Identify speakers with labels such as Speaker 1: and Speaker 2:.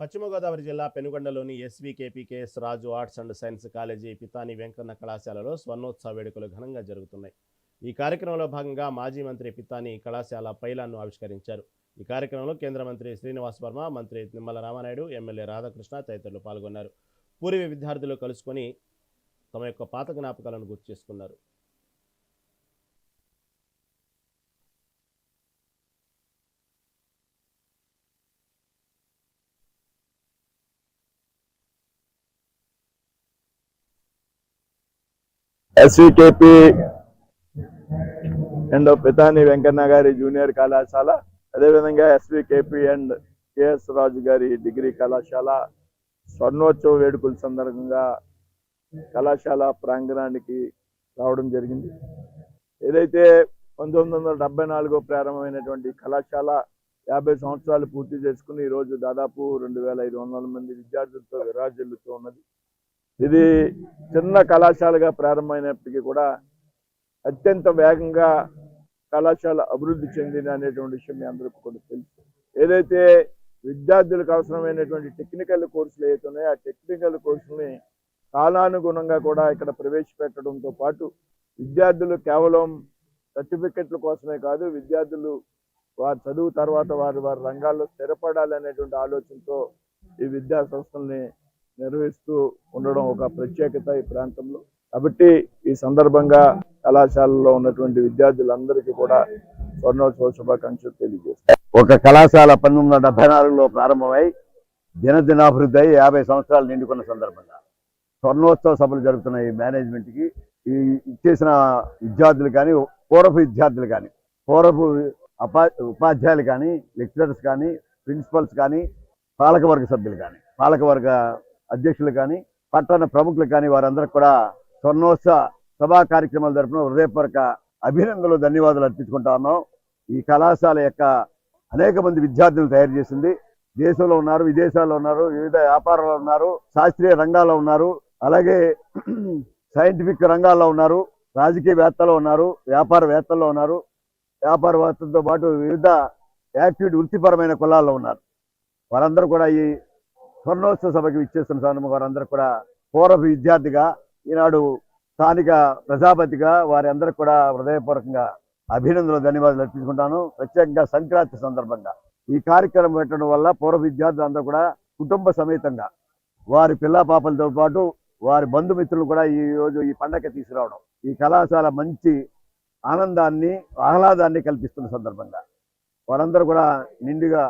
Speaker 1: పశ్చిమ గోదావరి జిల్లా పెనుగొండలోని SVKPKS Raju arts and science college Pithani Venkanna కళాశాలలో స్వర్ణోత్సవ వేడుకలు ఘనంగా జరుగుతున్నాయి. ఈ కార్యక్రమంలో భాగంగా మాజీ మంత్రి పితాని కళాశాల పైలాన్ను ఆవిష్కరించారు. ఈ కార్యక్రమంలో కేంద్ర మంత్రి శ్రీనివాస్ వర్మ మంత్రి నిమ్మల రామానాయుడు ఎమ్మెల్యే రాధాకృష్ణ తదితరులు పాల్గొన్నారు. పూర్వ విద్యార్థులు కలుసుకొని తమ యొక్క పాత జ్ఞాపకాలను గుర్తు చేసుకున్నారు.
Speaker 2: ఎస్వికేపి అండ్ పితాని వెంకన్న గారి జూనియర్ కళాశాల అదేవిధంగా ఎస్వికేపి అండ్ కేఎస్ రాజు గారి డిగ్రీ కళాశాల స్వర్ణోత్సవ వేడుకల సందర్భంగా కళాశాల ప్రాంగణానికి రావడం జరిగింది. ఏదైతే పంతొమ్మిది వందల డెబ్బై నాలుగో ప్రారంభమైనటువంటి కళాశాల యాభై సంవత్సరాలు పూర్తి చేసుకుని ఈ రోజు దాదాపు రెండు వేల ఐదు వందల మంది విద్యార్థులతో విరాజిల్లుతూ ఉన్నది. ఇది చిన్న కళాశాలగా ప్రారంభమైనప్పటికీ కూడా అత్యంత వేగంగా కళాశాల అభివృద్ధి చెందిన అనేటువంటి విషయం మీ అందరికీ కూడా తెలుసు. ఏదైతే విద్యార్థులకు అవసరమైనటువంటి టెక్నికల్ కోర్సులు ఏవైతే ఉన్నాయో ఆ టెక్నికల్ కోర్సుల్ని కాలానుగుణంగా కూడా ఇక్కడ ప్రవేశపెట్టడంతో పాటు విద్యార్థులు కేవలం సర్టిఫికెట్ల కోసమే కాదు విద్యార్థులు వారి చదువు తర్వాత వారి వారి రంగాల్లో స్థిరపడాలి అనేటువంటి ఆలోచనతో ఈ విద్యా సంస్థల్ని నిర్వహిస్తూ ఉండడం ఒక ప్రత్యేకత ఈ ప్రాంతంలో. కాబట్టి ఈ సందర్భంగా కళాశాలలో ఉన్నటువంటి విద్యార్థులందరికీ కూడా స్వర్ణోత్సవ శుభాకాంక్షలు తెలియజేస్తాను.
Speaker 3: ఒక కళాశాల పంతొమ్మిది వందల డెబ్బై నాలుగులో ప్రారంభమై దినదినాభివృద్ధి అయి యాభై సంవత్సరాలు నిండుకున్న సందర్భంగా స్వర్ణోత్సవ సభలు జరుగుతున్న ఈ మేనేజ్మెంట్కి ఈ ఇచ్చేసిన విద్యార్థులు కానీ పూర్వపు విద్యార్థులు కానీ పూర్వపు అపా ఉపాధ్యాయులు కానీ లెక్చరర్స్ కానీ ప్రిన్సిపల్స్ కానీ పాలకవర్గ సభ్యులు కానీ పాలకవర్గ అధ్యక్షులు కానీ పట్టణ ప్రముఖులు కానీ వారందరూ కూడా స్వర్ణోత్సవ సభా కార్యక్రమాల తరఫున హృదయపూర్వక అభినందనలు ధన్యవాదాలు అర్పించుకుంటా ఉన్నాం. ఈ కళాశాల యొక్క అనేక మంది విద్యార్థులు తయారు చేసింది. దేశంలో ఉన్నారు విదేశాల్లో ఉన్నారు వివిధ వ్యాపారాల్లో ఉన్నారు శాస్త్రీయ రంగాల్లో ఉన్నారు అలాగే సైంటిఫిక్ రంగాల్లో ఉన్నారు రాజకీయవేత్తలు ఉన్నారు వ్యాపారవేత్తల్లో ఉన్నారు. వ్యాపారవేత్తలతో పాటు వివిధ యాక్టివిటీ వృత్తిపరమైన కులాల్లో ఉన్నారు. వారందరూ కూడా ఈ స్వర్ణోత్సవ సభకి ఇచ్చేస్తున్న సందర్భంగా వారందరూ కూడా పూర్వ విద్యార్థిగా ఈనాడు స్థానిక ప్రజాపతిగా వారి అందరికి కూడా హృదయపూర్వకంగా అభినందనలు ధన్యవాదాలు అర్పించుకుంటాను. ప్రత్యేకంగా సంక్రాంతి సందర్భంగా. ఈ కార్యక్రమం పెట్టడం వల్ల పూర్వ విద్యార్థులందరూ కూడా కుటుంబ సమేతంగా వారి పిల్ల పాపలతో పాటు వారి బంధుమిత్రులు కూడా ఈ రోజు ఈ పండగ తీసుకురావడం ఈ కళాశాల మంచి ఆనందాన్ని ఆహ్లాదాన్ని కల్పిస్తున్న సందర్భంగా. వారందరూ కూడా నిండుగా